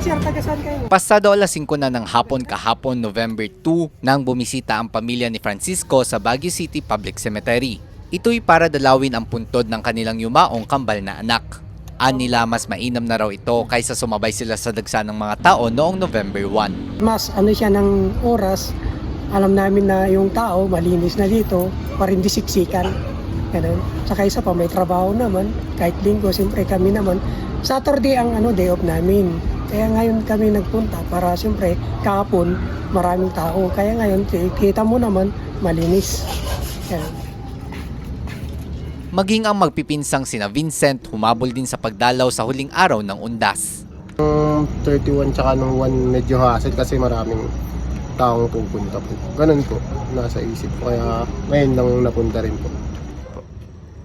sir, taga saan kayo? Pasado alas 5 na ng hapon kahapon November 2 nang bumisita ang pamilya ni Francisco sa Baguio City Public Cemetery. Ito'y para dalawin ang puntod ng kanilang yumaong kambal na anak. Anila mas mainam na raw ito kaysa sumabay sila sa dagsa ng mga tao noong November 1. Mas ano siya ng oras, alam namin na yung tao malinis na dito, para hindi siksikan. Ganun. Saka isa pa, may trabaho naman. Kahit linggo, siyempre kami naman. Saturday ang ano, day off namin. Kaya ngayon kami nagpunta para siyempre kahapon maraming tao. Kaya ngayon, kita mo naman, malinis. Ganun. Maging ang magpipinsang sina Vincent humabol din sa pagdalaw sa huling araw ng undas. Nung 31 tsaka nung 1 medyo hassle kasi maraming taong pupunta po. Ganun po, nasa isip ko. Kaya ngayon lang napunta rin po.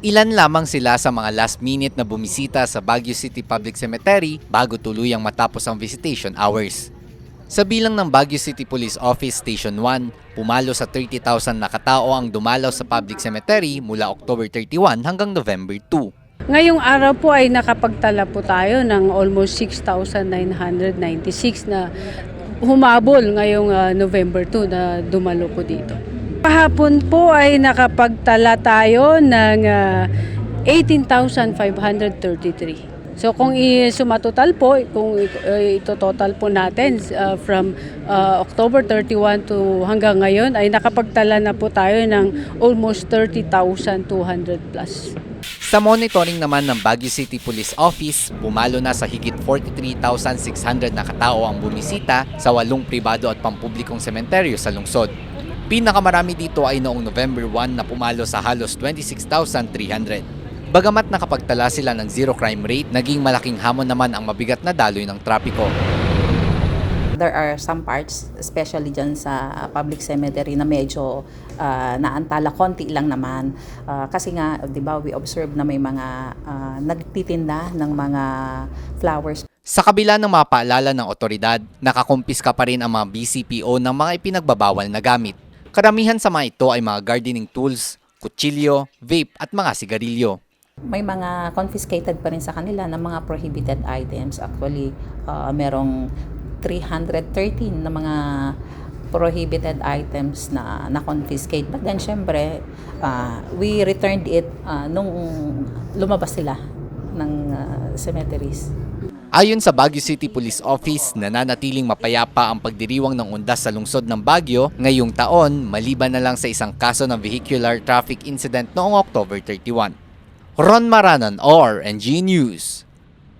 Ilan lamang sila sa mga last minute na bumisita sa Baguio City Public Cemetery bago tuluyang matapos ang visitation hours. Sa bilang ng Baguio City Police Office Station 1, pumalo sa 30,000 na katao ang dumalaw sa public cemetery mula October 31 hanggang November 2. Ngayong araw po ay nakapagtala po tayo ng almost 6,996 na humabol ngayong ah, November 2 na dumalo po dito. Kahapon po ay nakapagtala tayo ng ah, 18,533. So kung i-sumatotal po, kung i- ito-total po natin uh, from uh, October 31 to hanggang ngayon ay nakapagtala na po tayo ng almost 30,200 plus. Sa monitoring naman ng Baguio City Police Office, pumalo na sa higit 43,600 na katao ang bumisita sa walong pribado at pampublikong sementeryo sa lungsod. Pinakamarami dito ay noong November 1 na pumalo sa halos 26,300. Bagamat nakapagtala sila ng zero crime rate, naging malaking hamon naman ang mabigat na daloy ng trapiko. There are some parts, especially dyan sa public cemetery na medyo ah, naantala, konti lang naman. Ah, kasi nga, di ba, we observe na may mga ah, nagtitinda ng mga flowers Sa kabila ng mga paalala ng otoridad, nakakumpiska pa rin ang mga BCPO ng mga ipinagbabawal na gamit. Karamihan sa mga ito ay mga gardening tools, kutsilyo, vape at mga sigarilyo. May mga confiscated pa rin sa kanila ng mga prohibited items. Actually, uh, merong 313 na mga prohibited items na na-confiscate. But then, syempre, uh, we returned it uh, nung lumabas sila ng uh, cemeteries. Ayon sa Baguio City Police Office, nananatiling mapayapa ang pagdiriwang ng undas sa lungsod ng Baguio ngayong taon maliban na lang sa isang kaso ng vehicular traffic incident noong October 31. Ron Maranan, OR, NG News.